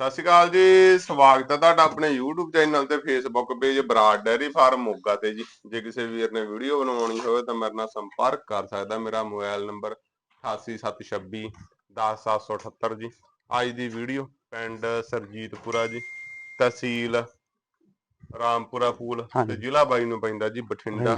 ਸਤਿ ਸ਼੍ਰੀ ਅਕਾਲ ਜੀ ਸਵਾਗਤ ਹੈ ਤੁਹਾਡਾ ਆਪਣੇ YouTube ਚੈਨਲ ਤੇ Facebook page Brar dairy farm Moga ਤੇ ਜੀ। ਜੇ ਕਿਸੇ ਵੀਰ ਨੇ ਵੀਡੀਓ ਬਣਵਾਉਣੀ ਹੋਵੇ ਤਾਂ ਮੇਰੇ ਨਾਲ ਸੰਪਰਕ ਕਰ ਸਕਦਾ। ਮੇਰਾ ਮੋਬਾਈਲ ਨੰਬਰ 88726 10778 ਜੀ। ਅੱਜ ਦੀ ਵੀਡੀਓ ਪਿੰਡ ਸਰਜੀਤਪੁਰਾ ਜੀ ਤਹਿਸੀਲ ਰਾਮਪੁਰਾ ਫੂਲ ਤੇ। ਜ਼ਿਲ੍ਹਾ ਬਾਈ ਨੂੰ ਪੈਂਦਾ ਜੀ ਬਠਿੰਡਾ।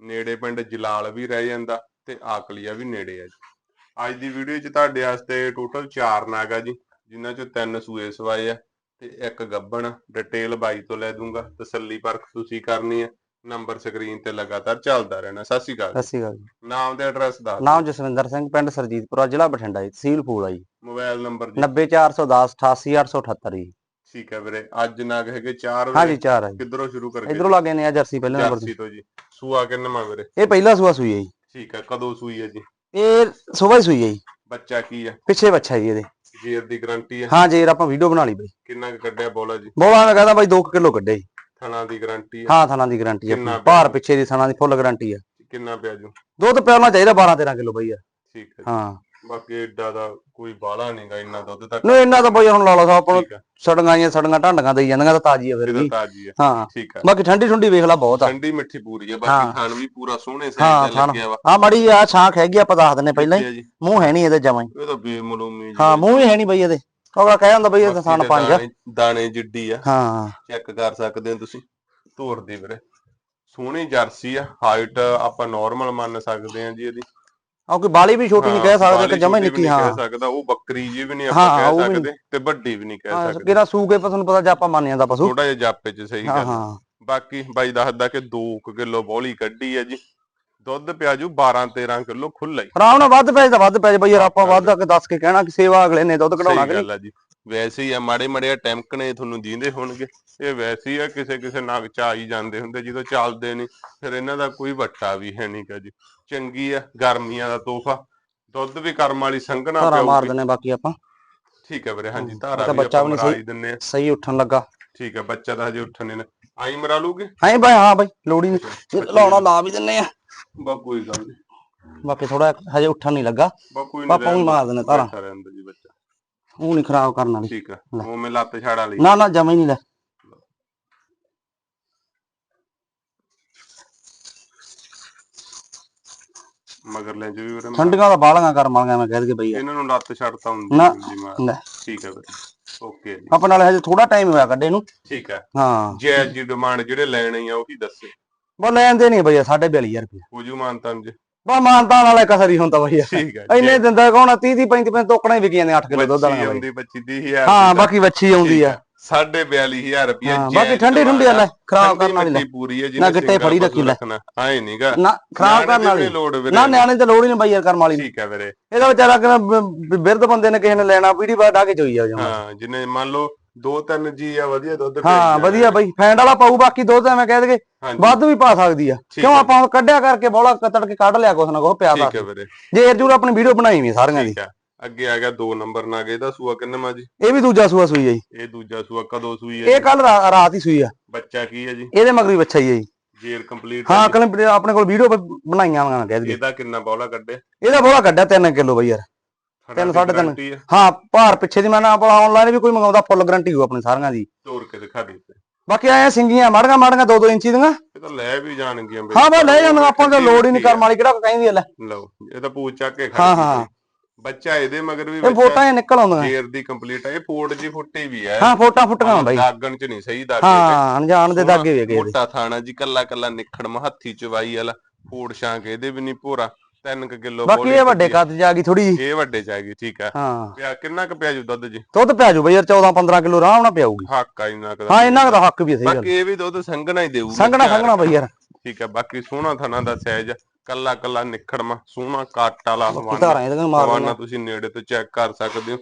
ਨੇੜੇ ਪਿੰਡ ਜਲਾਲ ਵੀ ਰਹਿ ਜਾਂਦਾ ਤੇ ਆਕਲੀਆ ਵੀ ਨੇੜੇ ਆ ਜੀ। ਅੱਜ ਦੀ ਵੀਡੀਓ 'ਚ ਤੁਹਾਡੇ ਵਾਸਤੇ ਟੋਟਲ 4 ਨਾਗ ਆ ਜੀ। ਜਿਨ੍ਹਾਂ 'ਚੋਂ ਤਿੰਨ ਸੂਏ ਸਵਾਏ ਆ ਤੇ ਇੱਕ ਗੱਬਣ ਡਿਟੇਲ ਬਾਈ ਤੋਂ ਲੈ ਦੂੰਗਾ ਤਸੱਲੀ ਪਰਖ ਤੁਸੀਂ ਕਰਨੀ ਹੈ ਨੰਬਰ ਸਕਰੀਨ ਤੇ ਲਗਾਤਾਰ ਚੱਲਦਾ ਰਹਿਣਾ ਸਤਿ ਸ਼੍ਰੀ ਅਕਾਲ ਸਤਿ ਸ਼੍ਰੀ ਅਕਾਲ ਜੀ। ਨਾਮ ਤੇ ਐਡਰੈਸ ਦੱਸ ਨਾਮ ਜਸਵਿੰਦਰ ਸਿੰਘ ਪਿੰਡ ਸਰਜੀਤਪੁਰਾ ਜ਼ਿਲ੍ਹਾ ਬਠਿੰਡਾ ਜੀ ਤਹਿਸੀਲ ਫੂਲ ਜੀ। ਮੋਬਾਈਲ ਨੰਬਰ ਜੀ। 90410 88878 ਜੀ। ਠੀਕ ਹੈ ਵੀਰੇ ਅੱਜ ਨਾਗ ਹੈਗੇ 4 ਹਾਂਜੀ ਚਾਰ ਆ ਜੀ। ਕਿੱਧਰੋਂ ਸ਼ੁਰੂ ਕਰਕੇ ਇਧਰੋਂ ਲੱਗੇ ਨੇ ਆ ਜਰਸੀ ਪਹਿਲੇ ਨੰਬਰ ਜਰਸੀ ਤੋਂ। ਜੀ। ਸੂਆ ਕਿੰਨਾ ਵੀਰੇ? ਇਹ ਪਹਿਲਾ ਸੂਆ ਸੂਈ ਹੈ ਜੀ। ਠੀਕ ਹੈ ਕਦੋਂ ਸੂਈ ਹੈ ਜੀ? ਇਹ ਸਵੇਰ ਸੂਈ ਹੈ ਜੀ। ਬੱਚਾ ਕੀ ਹੈ ਪਿੱਛੇ ਬੱਚਾ ਜੀ ਇਹਦੇ। ਜੇਰ ਦੀ ਗਾਰੰਟੀ ਹੈ ਹਾਂ ਜੀ ਆਪਾਂ ਵੀਡੀਓ ਬਣਾ ਲਈ ਬਈ। ਕਿੰਨਾ ਕੁ ਕੱਢਿਆ ਬੋਲਾ ਜੀ? ਬੋਲਾ ਮੈਂ ਕਹਿੰਦਾ ਬਾਈ 2 ਕਿਲੋ ਕੱਢੇ ਜੀ। ਥਣਾ ਦੀ ਗਾਰੰਟੀ ਹੈ। ਹਾਂ ਥਾਣਾ ਦੀ ਗਾਰੰਟੀ ਹੈ? ਭਾਰ ਪਿੱਛੇ ਦੀ ਥਾਣਾ ਦੀ ਫੁੱਲ ਗਾਰੰਟੀ ਆ ਕਿੰਨਾ ਪਿਆ ਜੂ? ਦੁੱਧ ਪਿਆਉਣਾ ਚਾਹੀਦਾ 12 13 ਕਿਲੋ ਬਈ ਯਾਰ। ਠੀਕ ਹੈ। ਹਾਂ। ਬਾਕੀ ਏਡਾ ਦਾ ਕੋਈ ਬਾਲਾ ਨਹੀਂਗਾ ਇੰਨਾ ਦੁੱਧ ਤੱਕ ਨਹੀਂ ਇਹਨਾਂ ਤਾਂ ਬਈ ਹੁਣ ਲਾ ਲਓ ਆਪਾਂ ਨੂੰ ਠੀਕ ਹੈ ਸੜੀਆਂ ਜਾਂ ਸੜੀਆਂ ਢਾਂਡੀਆਂ ਦੇਈ ਜਾਂਦੀਆਂ ਤਾਂ ਤਾਜ਼ੀ ਆ ਫਿਰ ਵੀ। ਤਾਜੀ ਹੈ ਹਾਂ। ਠੀਕ ਹੈ ਬਾਕੀ ਠੰਡੀ ਠੰਡੀ ਵੇਖ ਲਾ ਬਹੁਤ ਆ। ਠੰਡੀ ਮਿੱਠੀ ਪੂਰੀ ਹੈ ਹਾਂ। ਬਾਕੀ ਖਾਣ ਵੀ ਪੂਰਾ ਸੋਹਣੇ ਹਾਂ, ਤੇ। ਲੱਗਿਆ ਵਾ। ਆ ਮੜੀ ਆ ਛਾਂਖ ਹੈਗੀ ਆ, ਆਪਾਂ ਦੱਸ ਦਿੰਨੇ ਪਹਿਲਾਂ ਹੀ। ਠੀਕ ਹੈ ਜੀ। ਮੂੰਹ ਹੈ ਨਹੀਂ ਇਹਦੇ ਜਮਾਂ ਹੀ। ਇਹ ਤਾਂ ਬੇਮਲੂਮੀ ਜੀ ਹਾਂ ਮੂੰਹ ਹੀ ਹੈ ਨਹੀਂ ਬਈ ਇਹਦੇ। ਉਹਦਾ ਕਹਿ ਜਾਂਦਾ ਬਈ ਇਹ ਤਾਂ ਬਾਕੀ ਪੰਜ ਆ। ਦਾਣੇ- ਦਾਣੇ ਜਿੱਡੀ ਆ। ਹਾਂ। ਚੈੱਕ ਕਰ ਸਕਦੇ ਹੋ ਤੁਸੀਂ। ਧੋਰ ਦੀ ਵੀਰੇ। ਸੋਹਣੀ ਜਰਸੀ ਆ ਹਾਈਟ ਆਪਾਂ ਨਾਰਮਲ ਮੰਨ ਸਕਦੇ ਆ ਜੀ ਇਹਦੀ। ਕੋਈ ਬਾਲੀ ਵੀ ਛੋਟੀ ਨਹੀਂ ਕਹਿ ਸਕਦੇ ਕਿ ਜਮਾ ਨਿੱਕੀ ਹਾਂ। ਕਹਿ ਸਕਦਾ ਉਹ ਬੱਕਰੀ ਜੀ ਵੀ ਨਹੀਂ ਆਪਾਂ ਕਹਿ ਸਕਦੇ ਤੇ ਵੱਡੀ ਵੀ ਨਹੀਂ ਕਹਿ ਸਕਦੇ। ਕਿਹੜਾ ਸੂਕੇ ਪਸ ਨੂੰ ਪਤਾ ਜੇ ਆਪਾਂ ਮੰਨ ਜਾਂਦਾ ਪਸ਼ੂ। ਥੋੜਾ ਜਿਹਾ ਜਾਪੇ ਚ ਸਹੀ ਹਾਂ ਗੱਲ। ਬਾਕੀ ਬਾਈ ਦੱਸਦਾ ਕਿ 2 ਕਿਲੋ ਬੋਲੀ ਕੱਢੀ ਹੈ ਜੀ। ਦੁੱਧ ਪਿਆਜੂ 12 13 ਕਿਲੋ ਖੁੱਲਾ ਹੀ। ਆਰਾਮ ਨਾਲ ਵੱਧ ਪੈ ਤਾਂ ਵੱਧ ਪੈ ਜਾ ਬਈ ਯਾਰ ਆਪਾਂ ਵੱਧ ਕੇ ਦੱਸ ਕੇ ਕਹਿਣਾ ਕਿ ਸੇਵਾ ਅਗਲੇ ਨੇ ਦੁੱਧ ਕਢਾਉਣਾ ਸਹੀ ਕਿ ਨਹੀਂ। ਗੱਲ ਆ ਜੀ। ਵੈਸੇ ਹੀ ਆ ਮਾੜੇ ਮਾੜੇ ਟੈਂਕਣੇ ਤੁਹਾਨੂੰ ਦੀਂਦੇ ਹੋਣਗੇ। ਇਹ ਵੈਸੇ ਆ ਕਿਸੇ ਕਿਸੇ ਨਗ ਚ ਆ ਹੀ ਜਾਂਦੇ ਹੁੰਦੇ ਜਦੋਂ ਚੱਲਦੇ ਨੇ ਫਿਰ ਇਹਨਾਂ ਦਾ ਕੋਈ ਵੱਟਾ ਵੀ ਹੈ ਨਹੀਂਗਾ ਜੀ। ਚੰਗੀ ਆ ਗਰਮੀਆਂ ਦਾ ਤੋਹਫਾ। ਦੁੱਧ ਵੀ ਕਰਮ ਵਾਲੀ ਸੰਘਣਾ ਧਾਰਾ ਮਾਰ ਦਿੰਨੇ ਬਾਕੀ ਆਪਾਂ। ਠੀਕ ਹੈ ਵੀਰੇ ਹਾਂਜੀ ਧਾਰਾ ਵੀ ਬੱਚਾ ਵੀ ਸਹੀ- ਦਿੰਨੇ ਆ ਸਹੀ ਉੱਠਣ ਲੱਗਾ। ਠੀਕ ਹੈ ਬੱਚਾ ਤਾਂ ਹਜੇ ਉੱਠਣ ਨੇ। ਆਈ ਮਰਾ ਲੂਗੇ? ਹਾਂ ਬਈ ਹਾਂ ਬਈ ਲੋੜੀ ਨਹੀਂ ਲਾਉਣਾ ਲਾ ਵੀ ਦਿੰਨੇ ਆ ਬਾ ਕੋਈ ਗੱਲ ਨਹੀਂ ਬਾਕੀ ਥੋੜਾ ਹਜੇ ਉੱਠਣ ਨਹੀਂ ਲੱਗਾ। ਬਾ ਕੋਈ ਨਹੀਂ ਬਾਪਾ ਮਾਰ ਦਿੰਨੇ ਧਾਰਾ। ਉਹ ਨਹੀਂ ਖਰਾਬ ਕਰਨ ਵਾਲੀ ਠੀਕ ਹੈ। ਉਹ ਮੈਂ ਲੱਤ ਛਾੜਾ ਲਈ। ਨਾ ਨਾ ਜਮਾ ਹੀ ਨਹੀਂ ਲੈ। ਮਗਰ ਲੈ ਜੀ ਵੀਰੇ ਠੰਡੀਆਂ ਦਾ ਬਾਲੀਆਂ ਕਰ ਮਾਲੀਆਂ ਮੈਂ ਕਹਿ ਦਗੇ ਬਈ। ਇਹਨਾਂ ਨੂੰ ਲੱਤ ਛੱਡਤਾ ਹੁੰਦੀ ਨਾ, ਠੀਕ ਹੈ ਵੀਰੇ ਓਕੇ ਜੀ। ਆਪਾਂ ਨਾਲ ਹਜੇ ਥੋੜਾ ਟਾਈਮ ਹੋਇਆ ਕੱਢੇ ਨੂੰ। ਠੀਕ ਹੈ। ਹਾਂ। ਜੈ ਜੀ ਡਿਮਾਂਡ ਜਿਹੜੇ ਲੈਣੇ ਆ ਉਹੀ ਦੱਸੇ। ਬੋ ਲੈਂਦੇ ਨਹੀਂ ਬਈ 42000 ਰੁਪਏ ਪੂਜੂ ਮਾਨਤਨ ਜੀ। ਬਾ ਮਾਨਤਾ ਨਾਲ ਇੱਕ ਸਰੀ ਹੁੰਦਾ ਬਈ। ਠੀਕ ਹੈ ਇੰਨੇ ਦਿੰਦਾ ਕੌਣ 30 30 35 35 ਤੋਕਣਾ ਹੀ ਵਿਕੀ ਜਾਂਦੇ 8 ਕਿਲੋ ਦੁੱਧ ਵਾਲੀਆਂ ਬਈ। ਆਉਂਦੀ 25 30000 ਹਾਂ ਬਾਕੀ ਵੱਛੀ ਆਉਂਦੀ ਆ। ਸਾਢੇ 42000 ਰੁਪਏ ਹਾਂ, ਬਾਕੀ ਠੰਡੀ ਠੰਡੀ ਆ ਲੈ ਖਰਾਬ ਕਰਨ ਵਾਲੀ ਲੈ। ਪੂਰੀ ਹੈ ਨਾ ਗਿੱਟੇ ਫੜੀ ਰੱਖੀ ਲੈ। ਆਏ ਨਹੀਂਗਾ ਨਾ ਖਰਾਬ ਕਰਨ ਵਾਲੀ। ਲੋੜ ਵੀਰੇ? ਨਾ ਨਿਆਣੇ ਤੇ ਲੋੜ ਹੀ ਨਹੀਂ ਬਈ ਯਾਰ ਕਰਮ ਵਾਲੀ। ਨੂੰ। ਠੀਕ ਹੈ ਵੀਰੇ। ਇਹਦਾ ਵਿਚਾਰਾ ਕਿ ਬਿਰਧ ਬੰਦੇ ਨੇ ਕਿਸੇ ਨੇ ਲੈਣਾ ਪੀੜੀ ਬਾਅਦ ਡਾ ਕੇ ਚੋਈ ਆ ਹਾਂ ਜਿਨੇ ਮੰਨ ਲਓ ਦੋ ਤਿੰਨ ਜੀ ਆ ਵਧੀਆ ਦੁੱਧ ਹਾਂ। ਵਧੀਆ ਬਈ ਫੈਂਡ ਵਾਲਾ ਪਾਊ ਬਾਕੀ ਦੁੱਧ ਐਵੇਂ ਕਹਿ ਦਗੇ ਹਾਂਜੀ। ਵੱਧ ਵੀ ਪਾ ਸਕਦੀ ਆ। ਠੀਕ ਕਿਉਂ ਹੈ। ਆਪਾਂ ਹੁਣ ਕੱਢਿਆ ਕਰਕੇ ਬੋਲਾ ਕਤੜ ਕੇ ਕੱਢ ਲਿਆ ਕੁਛ ਨਾ ਕੁਛ ਪਿਆ ਦਾ ਠੀਕ ਹੈ ਵੀਰੇ। ਜੇ ਜਰੂਰ ਆਪਣੀ ਵੀਡੀਓ ਬਣਾਈ ਵੀ ਸਾਰੀਆਂ ਦੀ। ਠੀਕ ਹੈ ਅੱਗੇ ਆ ਗਿਆ ਦੋ ਨੰਬਰ ਨਾਗ ਇਹਦਾ ਸੂਆ ਕਿੰਨਾ ਜੀ? ਇਹ ਵੀ ਦੂਜਾ ਸੂਆ ਸੂਈ ਆ ਜੀ। ਇਹ ਦੂਜਾ ਸੂਆ ਕਦੋਂ ਸੂਈ ਹੈ ਇਹ? ਕੱਲ ਰਾਤ ਹੀ ਸੂਈ ਆ। ਬੱਚਾ ਕੀ ਹੈ ਜੀ? ਇਹਦੇ ਮਗਰੀ ਬੱਚਾ ਹੀ ਆ ਜੀ। ਜੇਰ ਕੰਪਲੀਟ ਹਾਂ ਕੱਲ ਆਪਣੇ ਕੋਲ ਵੀਡੀਓ ਬਣਾਈਆਂ ਵਾਂ ਕਹਿ ਇਹਦਾ ਕਿੰਨਾ ਬੌਲਾ ਕੱਢੇ ਇਹਦਾ ਬੋਲਾ ਕੱਢਿਆ 3 ਕਿਲੋ ਬਈ ਯਾਰ। ਤਿੰਨ, ਸਾਢੇ ਤਿੰਨ। ਹੈ ਹਾਂ ਭਾਰ ਪਿੱਛੇ ਦੀ ਮੈਂ ਨਾ ਆਪਾਂ ਆਨਲਾਈਨ ਵੀ ਕੋਈ ਮੰਗਾਉਂਦਾ ਫੁੱਲ ਗਾਰੰਟੀ ਹੋ ਆਪਣੀ ਸਾਰੀਆਂ ਦੀ। ਤੋੜ ਕੇ ਦਿਖਾ ਦੇ। ਬਾਕੀ ਆਏ ਸਿੰਗੀਆਂ ਮਾੜੀਆਂ ਮਾੜੀਆਂ 2-2 ਇੰਚੀ ਦੀਆਂ। ਇਹ ਤਾਂ ਲੈ ਵੀ ਜਾਣਗੀਆਂ। ਹਾਂ ਬਾ ਲੈ ਜਾਂਦਾ ਆਪਾਂ ਤਾਂ ਲੋੜ ਹੀ ਨਹੀਂ ਕਰਮ ਵਾਲੀ ਕਿਹੜਾ ਕਹਿੰਦੀ ਲੈ। ਲਓ ਇਹ ਤਾਂ ਪੂਛ ਚੱਕ ਕੇ ਹਾਂ, ਖੜੀ ਹਾਂ। ਬੱਚਾ ਇਹਦੇ ਮਗਰ ਵੀ ਇਹ ਫੋਟਾਂ ਹੀ ਨਿਕਲ ਆਉਂਦੀਆਂ। ਜੇਰ ਦੀ ਕੰਪਲੀਟ ਹੈ ਇਹ ਫੋੜ ਜੀ ਫੁੱਟੀ ਵੀ ਹੈ ਹਾਂ ਫੋਟਾਂ ਫੁੱਟੀਆਂ ਬਾਈ ਦਾਗਣ ਚ ਨਹੀਂ ਸਹੀ ਦਾਗੇ ਹਾਂ ਅਣਜਾਣ ਦੇ ਦਾਗੇ ਵੇਗੇ ਇਹਦੇ। ਮੋਟਾ ਥਾਣਾ ਜੀ ਕੱਲਾ ਕੱਲਾ ਨਿਖੜ ਹੱਥੀ ਚਵਾਈ ਵਾਲਾ। ਫੋੜ ਸ਼ਾਂਕ ਇਹਦੇ ਵੀ ਨਹੀਂ ਭੋਰਾ। 3 ਕਿਲੋ ਬਾਕੀ ਇਹ ਵੱਡੇ ਕੱਦ ਜਾ ਗਈ ਥੋੜੀ ਇਹ ਵੱਡੇ ਆ ਗਈ ਠੀਕ ਆ। ਹਾਂ। ਪਿਆ ਕਿੰਨਾ ਕੁ ਪਿਆ ਜੂ ਦੁੱਧ ਜੀ? ਦੁੱਧ ਪਿਆ ਜੂ ਬਈ ਯਾਰ 14-15 ਕਿਲੋ ਆਰਾਮ ਨਾਲ ਪਿਆਊਗੀ। ਹੱਕ ਆ ਇੰਨਾ ਕੁ ਹਾਂ ਇਹਨਾਂ ਦਾ ਹੱਕ ਵੀ ਸਹੀ ਗੱਲ। ਬਾਕੀ ਇਹ ਵੀ ਦੁੱਧ ਸੰਘਣਾ ਹੀ ਦੇਊ ਸੰਗਣਾ ਸੰਗਣਾ ਬਈ ਯਾਰ। ਠੀਕ ਆ ਬਾਕੀ ਸੋਹਣਾ ਥਣਾ ਦਾ ਸਾਈਜ਼ ਕੱਲਾ ਕੱਲਾ ਨਿਖੜਮਾ ਸੋਹਣਾ ਕੱਟ ਵਾਲਾ ਹਵਾਨਾ। ਧਾਰਾਂ ਇਹਦੇ ਮਾਰ ਹਵਾਨਾ ਦੇਣਾ ਤੁਸੀਂ ਨੇੜੇ ਤੋਂ ਚੈੱਕ ਕਰ ਸਕਦੇ ਹੋ।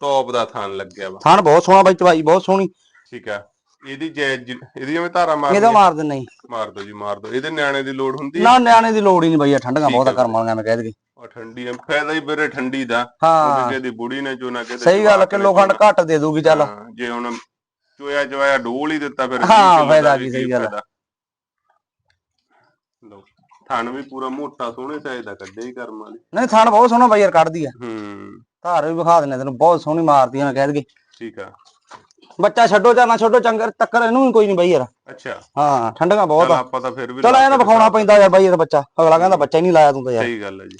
ਟੌਪ ਦਾ ਥਣ ਲੱਗਿਆ ਵਾ। ਥਣ ਬਹੁਤ ਸੋਹਣਾ ਬਾਈ ਚਵਾਈ ਬਹੁਤ ਸੋਹਣੀ। ਠੀਕ ਆ। ਇਹਦੀ ਜੈ ਇਹਦੀ ਜਿਵੇਂ ਧਾਰਾ ਮਾਰ ਇਹਦਾ ਮਾਰ ਦਿੰਨਾ ਜੀ। ਮਾਰ ਦੋ ਜੀ ਮਾਰ ਦੋ। ਇਹਦੇ ਨਿਆਣੇ ਦੀ ਲੋੜ ਹੁੰਦੀ ਨਾ ਨਿਆਣੇ ਦੀ ਲੋੜ ਹੀ ਨਹੀਂ ਬਈ ਠੰਡੀਆਂ ਬਹੁਤ ਕਰਮ ਵਾਲੀਆਂ ਮੈਂ ਕਹਿ ਦਗੀ ਉਹ ਠੰਡੀ ਆ। ਫਾਇਦਾ ਹੀ ਵੀਰੇ ਠੰਡੀ ਦਾ। ਹਾਂ। ਕਿਸੇ ਦੀ ਬੁੜੀ ਨੇ ਜੋ ਨਾ ਕਿਤੇ ਸਹੀ ਗੱਲ ਜਵਾਕ ਕਿਲੋ ਨੇ ਖੰਡ ਘੱਟ ਦੇ ਦੂਗੀ ਚੱਲ। ਹਾਂ, ਜੇ ਹੁਣ ਚੋਇਆ ਚਵਾਇਆ ਡੋਲ ਹੀ ਦਿੱਤਾ ਫਿਰ ਹਾਂ, ਕਿੱਲੋ ਫਾਇਦਾ ਦਾ ਵੀ ਸਹੀ ਗੱਲ ਆ। ਫਾਇਦਾ। ਥਣ ਵੀ ਪੂਰਾ ਮੋਟਾ ਸੋਹਣੇ ਸਾਈਜ਼ ਦਾ ਕੱਢੇ ਹੀ ਕਰਮ ਵਾਲੀ। ਨਹੀਂ ਥਣ ਬਹੁਤ ਸੋਹਣਾ ਬਈ ਯਾਰ ਕੱਢਦੀ ਆ। ਹੂੰ। ਧਾਰ ਵੀ ਵਿਖਾ ਦਿੰਨੇ ਤੈਨੂੰ ਬਹੁਤ ਸੋਹਣੀ ਮਾਰਦੀ ਆ ਮੈਂ ਕਹਿ ਦਗੀ ਠੀਕ ਆ। ਬੱਚਾ ਛੱਡੋ ਜਾਂ ਨਾ ਛੱਡੋ ਚੰਗਰ ਟੱਕਰ ਇਹਨੂੰ ਵੀ ਕੋਈ ਨਹੀਂ ਬਾਈ ਯਾਰ। ਅੱਛਾ। ਹਾਂ ਠੰਡੀਆਂ ਬਹੁਤ ਆ। ਆਪਾਂ ਤਾਂ ਫਿਰ ਵੀ ਚਲ ਲਾ ਐਂ ਨਾ ਕੇ ਵਿਖਾਉਣਾ ਪੈਂਦਾ ਯਾਰ ਬਾਈ ਯਾਰ ਬੱਚਾ। ਅਗਲਾ ਕਹਿੰਦਾ ਬੱਚਾ ਹੀ ਨਹੀਂ ਲਾਇਆ ਤੂੰ ਤਾਂ ਯਾਰ। ਸਹੀ ਗੱਲ ਹੈ ਜੀ।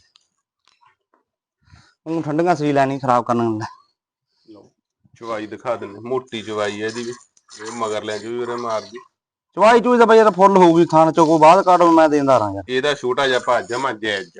ਉਹਨੂੰ ਠੰਡੀਆਂ ਸਰੀ ਲੈਣੀ ਖਰਾਬ ਕਰਨ ਲਓ ਚਵਾਈ ਦਿਖਾ ਦਿੰਦੇ ਮੋਟੀ ਚਵਾਈ ਹੈ ਇਹਦੀ ਵੀ। ਇਹ ਮਗਰ ਲੈ ਕੇ ਵੀ ਉਰੇ ਮਾਰਦੀ। ਚਵਾਈ ਚੂਈ ਤਾਂ ਬਾਈ ਯਾਰ ਫੁੱਲ ਹੋਊਗੀ ਥਾਣ ਚੋਂ ਕੋ ਬਾਅਦ ਕਾਢ ਮੈਂ ਦੇਂਦਾ ਰਾਂ ਯਾਰ। ਇਹਦਾ ਛੋਟਾ ਜਿਹਾ ਭੱਜ ਜਮਾ ਜਾਇਜ਼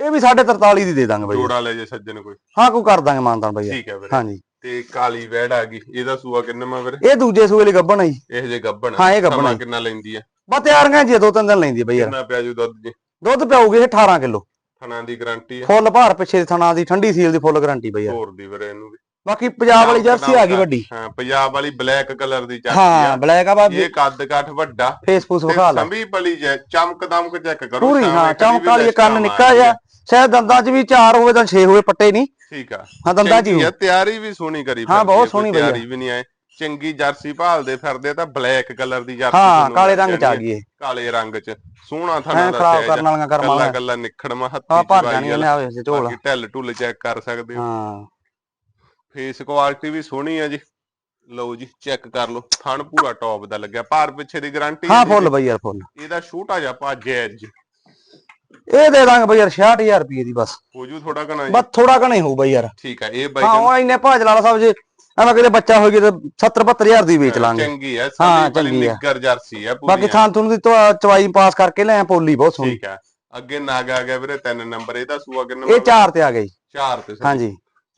ਇਹ ਵੀ 43 ਦੀ ਦੇ ਦਾਂਗੇ ਬਾਈ। ਜੋੜਾ ਲੈ ਜੇ ਸੱਜਣ ਕੋਈ। ਹਾਂ ਕੋ ਕਰ ਦਾਂਗੇ ਮਾਨਤਾਨ ਬਾਈ। ਯਾਰ ਠੀਕ ਹੈ ਵੀਰੇ। ਹਾਂਜੀ। ਤੇ ਕਾਲੀ ਵੈੜ ਆ ਗਈ। ਇਹਦਾ ਸੂਆ ਕਿੰਨਾ ਮਾ ਵੀਰੇ? ਇਹ ਦੂਜੇ ਸੂਏ ਲਈ ਗੱਬਣ ਆਈ ਇਹ ਜੇ ਗੱਬਣ ਹਾਂ, ਇਹ ਗੱਭਣ ਹੈ। ਕਿੰਨਾ ਲੈਂਦੀ ਹੈ ਬਸ ਤਿਆਰੀਆਂ ਜੀ ਦੋ ਤਿੰਨ ਦਿਨ ਲੈਂਦੀ ਆ ਬਾਈ ਯਾਰ। ਕਿੰਨਾ ਪਿਆ ਜੂ ਦੁੱਧ ਜੀ? ਦੁੱਧ ਪਿਆਉਗੀ ਇਹ 18 ਕਿਲੋ। ਥਣਾ ਦੀ ਗਾਰੰਟੀ ਹੈ ਫੁੱਲ ਭਾਰ ਪਿੱਛੇ ਦੀ ਥਣਾ ਦੀ ਠੰਡੀ ਸੀਲ ਦੀ ਫੁੱਲ ਗਾਰੰਟੀ ਬਾਈ ਯਾਰ। ਹੋਰ ਦੀ ਵੀਰੇ ਇਹਨੂੰ ਵੀ। ਬਾਕੀ ਪੰਜਾਬ ਵਾਲੀ ਜਰਸੀ ਆ ਗਈ ਵੱਡੀ। ਹਾਂ ਪੰਜਾਬ ਵਾਲੀ ਬਲੈਕ ਕਲਰ ਦੀ ਚਾਚੀ ਹਾਂ ਬਲੈਕ ਆ ਬਾ ਇਹ ਕੱਦ ਕਾਠ ਵੱਡਾ। ਫੇਸਬੁੱਕ ਤੇ ਵਿਖਾ ਲੈ। ਸੰਭੀ ਬਲੀ ਜੈ ਚਮਕ ਦਮਕ ਚੈੱਕ ਕਰੋ ਪੂਰੀ ਹਾਂ ਚਮਕ ਵਾਲੀ ਕੰਨ ਨਿੱਕਾ। ਜਿਹਾ। ਸ਼ਾਇਦ ਦੰਦਾਂ 'ਚ ਵੀ 4 ਹੋਵੇ ਤਾਂ 6 ਹੋਵੇ ਪੱਟੇ ਨਹੀਂ। ਠੀਕ ਆ। ਹਾਂ ਦੰਦਾਂ 'ਚ ਹੀ। ਤਿਆਰੀ ਵੀ ਸੋਹਣੀ ਕਰੀ ਹਾਂ, ਬਹੁਤ ਸੋਹਣੀ ਬਈ। ਤਿਆਰੀ ਵੀ ਨਹੀਂ ਆਏ। ਚੰਗੀ ਜਰਸੀ ਭਾਲਦੇ ਫਿਰਦੇ ਤਾਂ ਬਲੈਕ ਕਲਰ ਦੀ ਜਰਸੀ ਹਾਂ ਕਾਲੇ ਰੰਗ 'ਚ ਆ ਗਈ ਇਹ। ਕਾਲੇ ਰੰਗ 'ਚ। ਸੋਹਣਾ ਥਣਾ ਦਾ ਖਰਾਬ ਕਰਨ ਵਾਲੀਆਂ ਕਰਮਾਂ ਕੱਲਾ ਕੱਲਾ ਨਿਖੜਮਾ ਹਾਂ ਹੱਥੀ ਭਰ ਜਾਣੀ ਵਾਲਾ। ਆਵੇ ਝੋਲ। ਢਿੱਲ ਢੁੱਲ ਚੈੱਕ ਕਰ ਸਕਦੇ ਹੋ। ਹਾਂ। ਫੇਸ ਕੁਆਲਿਟੀ ਵੀ ਸੋਹਣੀ ਆ ਜੀ। ਲਓ ਜੀ ਚੈੱਕ ਕਰ ਲਓ। ਥਣ ਪੂਰਾ ਟੌਪ ਦਾ ਲੱਗਿਆ। ਭਾਰ ਪਿੱਛੇ ਦੀ ਗਾਰੰਟੀ ਹਾਂ ਫੁੱਲ ਬਈ ਯਾਰ ਫੁੱਲ ਇਹਦਾ ਛੋਟਾ ਜਿਹਾ ਪਾ ਜੈਜ ਇਹ ਦੇ ਦਾਂਗੇ ਬਈ ਯਾਰ 66000 ਰੁਪਏ ਦੀ ਬਸ। ਹੋ ਜੂ ਥੋੜਾ ਜੀ। ਬਸ ਥੋੜਾ ਘਣੇ ਹੋਊ ਬਈ ਯਾਰ। ਠੀਕ ਆ ਇਹ ਬਾਈ ਹਾਂ ਉਹ ਇੰਨੇ ਭਾਜ ਲਾਲਾ ਸਾਹਿਬ ਜੇ। ਐਵੇਂ ਕਿਤੇ ਬੱਚਾ ਹੋਈ ਤੇ 70 72000 ਦੀ ਵੇਚ ਲਾਂਗੇ। ਚੰਗੀ ਹੈ ਹਾਂ, ਸਾਡੀ ਚੰਗੀ ਆ। ਨਿੱਗਰ ਜਰਸੀ ਹੈ ਪੂਰੀ ਬਾਕੀ ਥਾਂ ਤੁਹਾਨੂੰ ਦੀ ਚਵਾਈ ਪਾਸ ਕਰਕੇ ਲੈ ਪੋਲੀ ਬਹੁਤ ਸੋਹਣੀ। ਠੀਕ ਹੈ ਅੱਗੇ ਨਾਗ ਆ ਗਿਆ ਵੀਰੇ ਤਿੰਨ ਨੰਬਰ ਇਹਦਾ ਸੂਆ ਕਿੰਨਾ ਇਹ ਚਾਰ ਤੇ ਆ ਗਈ ਚਾਰ ਤੇ। ਹਾਂਜੀ।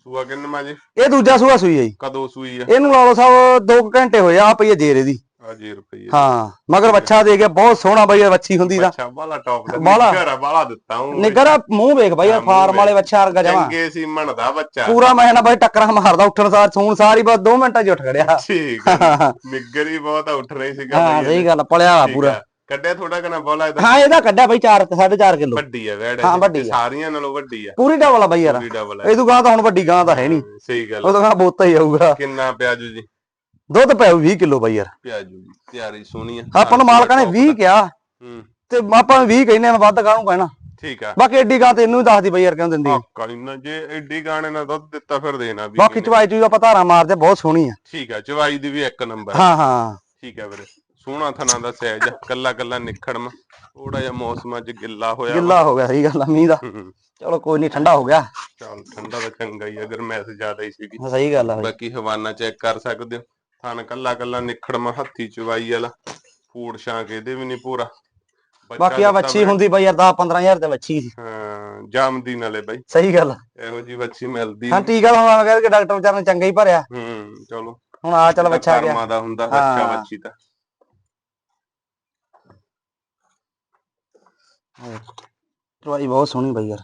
ਸੂਆ ਕਿੰਨਾ ਜੀ? ਇਹ ਦੂਜਾ ਸੂਆ ਸੂਈ ਹੈ ਜੀ। ਕਦੋਂ ਸੂਈ ਆ? ਇਹਨੂੰ ਲਾ ਲਓ ਸਾਹਿਬ 2 ਘੰਟੇ ਹੋਏ ਆ ਪਈਏ ਜੇਰੇ ਦੀ। ਆ ਜੀ ਹਾਂ ਮਗਰ ਬੱਚਾ ਦੇ ਗਿਆ ਬਹੁਤ ਸੋਹਣਾ ਬਈ ਵੱਛੀ ਹੁੰਦੀ ਦਾ। ਅੱਛਾ ਬਾਲਾ ਟੌਪ ਦਾ। ਨਿੱਗਰ ਬਾਲਾ ਦਿੱਤਾ ਹੂੰ ਨਿਗਰ ਮੂੰਹ ਵੇਖ ਬਈ ਹਾਂ, ਫਾਰਮ ਵਾਲੇ ਬੱਚਾ ਵਰਗਾ ਜਮਾ। ਚੰਗੇ ਸੀ ਮਣਦਾ ਬੱਚਾ। ਪੂਰਾ ਮੈਂ ਨਾ ਬਈ ਟੱਕਰਾਂ ਮਾਰਦਾ ਉੱਠਣ ਸਾਰ ਸੂਣ ਸਾਰੀ ਬਸ 2 ਮਿੰਟਾਂ 'ਚ ਉੱਠ ਖੜਿਆ। ਠੀਕ ਹੈ ਨਿੱਗਰ ਹੀ ਬਹੁਤ ਉੱਠ ਰਹੀ ਸੀਗਾ ਹਾਂ ਸਹੀ ਗੱਲ ਪਲਿਆ ਪੂਰਾ। ਕੱਢਿਆ ਥੋੜਾ ਕਨਾ ਬੋਲਾ ਇਹਦਾ ਹਾਂ ਇਹਦਾ ਕੱਢਿਆ ਬਈ 4 4.5 ਕਿਲੋ। ਵੱਡੀ ਆ ਵੈੜ ਹਾਂ, ਇਹ, ਵੱਡੀ ਆ। ਸਾਰੀਆਂ ਨਾਲੋਂ ਵੱਡੀ ਆ। ਪੂਰੀ ਡਬਲ ਆ ਬਈ ਯਾਰ। ਪੂਰੀ ਡਬਲ ਇਹ ਤੋਂ ਗਾਂ ਤਾਂ ਹੁਣ ਵੱਡੀ ਗਾਂ ਤਾਂ ਹੈ ਨਹੀਂ ਸਹੀ ਗੱਲ ਉਹ ਤਾਂ ਗਾਂ ਬੋਤਾ ਹੀ ਆਊਗਾ। ਕਿੰਨਾ ਪਿਆਜੂ ਜੀ। ਦੁੱਧ ਪੈਉ 20 ਕਿਲੋ ਬਈ ਯਾਰ। ਪਿਆਜੂ ਜੀ ਤਿਆਰੀ ਸੋਹਣੀ ਆ। ਆਪਾਂ ਨੂੰ ਮਾਲਕਾਂ ਨੇ 20 ਕਿਹਾ। ਹੂੰ। ਤੇ ਆਪਾਂ 20 ਕਹਿੰਦੇ ਆ ਵੱਧ ਕਾਹਨੂੰ ਕਹਿਣਾ। ਠੀਕ ਆ। ਬਾਕੀ ਐਡੀ ਗਾਂ ਤੇ ਇਹਨੂੰ ਹੀ ਦੱਸਦੀ ਬਈ ਯਾਰ ਕਿਉਂ ਦਿੰਦੀ। ਹਾਕਾ ਨਾ ਜੇ ਐਡੀ ਗਾਣੇ ਨਾਲ ਦੁੱਧ ਦਿੱਤਾ ਫਿਰ ਦੇਣਾ ਵੀ ਬਾਕੀ। ਚਵਾਈ ਚੂਈ ਆਪਾਂ ਧਾਰਾਂ ਮਾਰਦੇ ਬਹੁਤ ਸੋਹਣੀ ਆ। ਠੀਕ ਆ ਚਵਾਈ ਦੀ ਵੀ ਇੱਕ ਨੰਬਰ ਹਾਂ ਹਾਂ। ਠੀਕ ਆ ਵੀਰੇ। ਸੋਹਣਾ ਥਣਾ ਦਾ ਸਹਿਜ ਕੱਲਾ ਕੱਲਾ ਨਿਖੜਮ ਥੋੜਾ ਜਿਹਾ ਮੌਸਮ ਅੱਜ ਗਿੱਲਾ ਹੋਇਆ। ਗਿੱਲਾ ਹੋ ਗਿਆ ਸਹੀ ਗੱਲ ਆ ਮੀਂਹ ਦਾ। ਹੂੰ, ਚਲੋ ਕੋਈ ਨਹੀਂ ਠੰਡਾ ਹੋ ਗਿਆ। ਚੱਲ ਠੰਡਾ ਤਾਂ ਚੰਗਾ ਹੀ ਆ, ਅਗਰ ਮੈਸ ਜ਼ਿਆਦਾ ਹੀ ਸੀਗੀ। ਹਾਂ, ਸਹੀ ਗੱਲ ਆ ਬਈ। ਬਾਕੀ ਹਵਾਨਾ ਚੈੱਕ ਕਰ ਸਕਦੇ ਹੋ। ਥਣ ਕੱਲਾ ਕੱਲਾ ਨਿਖੜਮ ਹੱਥੀ ਚਵਾਈ ਵਾਲਾ। ਫੂਡ ਸ਼ਾਂਕ ਇਹਦੇ ਵੀ ਨਹੀਂ ਪੂਰਾ। ਬੱਚਾ ਬਾਕੀ ਆ ਦਿੱਤਾ ਵੱਛੀ। ਹੁੰਦੀ ਬਈ ਯਾਰ 10 15000 ਤੇ ਵੱਛੀ ਸੀ। ਹਾਂ ਜਾਮਦੀ ਨਾਲੇ ਬਾਈ। ਸਹੀ ਗੱਲ ਆ। ਇਹੋ ਜੀ ਵੱਛੀ ਮਿਲਦੀ ਹਾਂ। ਟੀਕਾ ਲਾਉਣਾ ਕਹਿੰਦੇ ਕਿ ਡਾਕਟਰ ਵਿਚਾਰ ਨੇ ਚੰਗਾ ਹੀ ਭਰਿਆ। ਹੂੰ ਚਲੋ। ਹੁਣ ਆ ਚੱਲ ਬੱਚਾ ਆ ਗਿਆ। ਕਰਮਾਂ ਦਾ ਹੁੰਦਾ ਬੱਚਾ ਹਾਂ। ਬੱਚੀ ਦਾ। ਚਵਾਈ ਬਹੁਤ ਸੋਹਣੀ ਬਈ ਯਾਰ।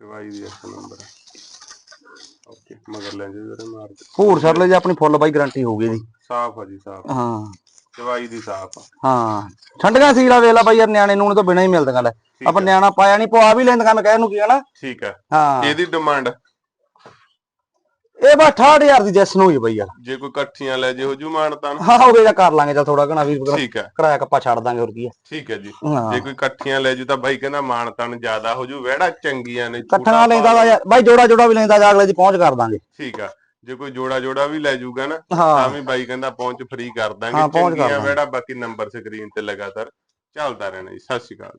ਚਵਾਈ ਦੀ ਇੱਕ ਨੰਬਰ ਓਕੇ ਮਗਰ ਲੈ ਜੇ ਜਰੇ ਮਾਰ ਦੇ ਭੂਰ ਛੱਡ ਲੈ ਜੇ ਆਪਣੀ ਫੁੱਲ ਬਾਈ ਗਾਰੰਟੀ ਹੋਊਗੀ ਇਹਦੀ। ਸਾਫ਼ ਆ ਜੀ ਸਾਫ਼। ਹਾਂ। ਚਵਾਈ ਦੀ ਸਾਫ਼ ਆ। ਹਾਂ। ਠੰਡੀਆਂ ਸੀਲਾ ਵੇਲਾ ਬਾਈ ਯਾਰ ਨਿਆਣੇ ਨੂੰ ਤੋਂ ਬਿਨਾਂ ਹੀ ਮਿਲਦੀਆਂ ਲੈ। ਆਪਾਂ ਨਿਆਣਾ ਪਾਇਆ ਨਹੀਂ ਪਵਾ ਵੀ ਲੈਂਦੀਆਂ ਮੈਂ ਕਹਿ ਨੂੰ ਕੀ ਹਨਾ ਠੀਕ ਹੈ ਹਾਂ। ਇਹਦੀ ਡਿਮਾਂਡ ਇਹ ਬਸ 68000 ਦੀ ਜੈਸ ਨੂੰ ਹੀ ਬਈ ਯਾਰ। ਜੇ ਕੋਈ ਇਕੱਠੀਆਂ ਲੈ ਜੇ ਹੋ ਜੂ ਮਾਨਤਾਨ ਹਾਂ ਹੋ ਗਿਆ ਜਾਂ ਕਰ ਲਾਂਗੇ ਚੱਲ ਥੋੜਾ ਘਣਾ ਵੀ ਠੀਕ ਹੈ। ਕਿਰਾਇਆ ਕੱਪਾ ਛੱਡ ਦਾਂਗੇ ਹੋਰ ਕੀ ਆ। ਠੀਕ ਹੈ ਜੀ। ਹਾਂ। ਜੇ ਕੋਈ ਇਕੱਠੀਆਂ ਲੈ ਜੂ ਤਾਂ ਬਾਈ ਕਹਿੰਦਾ ਮਾਨਤਾਨ ਜ਼ਿਆਦਾ ਹੋ ਜੂ ਵਹਿੜਾ ਚੰਗੀਆਂ ਨੇ ਇਕੱਠਾ ਲੈਂਦਾ ਦਾ ਯਾਰ ਬਾਈ ਜੋੜਾ ਜੋੜਾ ਵੀ ਲੈਂਦਾ ਜਾਂ ਅਗਲੇ ਦੀ ਪਹੁੰਚ ਕਰ ਦਾਂਗੇ। ਠੀਕ ਆ। ਜੇ ਕੋਈ ਜੋੜਾ ਜੋੜਾ ਵੀ ਲੈ ਜੂਗਾ ਨਾ ਹਾਂ। ਤਾਂ ਵੀ ਬਾਈ ਕਹਿੰਦਾ ਪਹੁੰਚ ਫ੍ਰੀ ਕਰ ਦਾਂਗੇ ਹਾਂ, ਚੰਗੀਆਂ। ਵਹਿੜਾ ਬਾਕੀ ਨੰਬਰ ਸਕਰੀਨ ਤੇ ਲਗਾਤਾਰ ਚੱਲਦਾ ਰਹਿਣਾ ਜੀ। ਸਤਿ ਸ਼੍ਰੀ ਅਕਾਲ।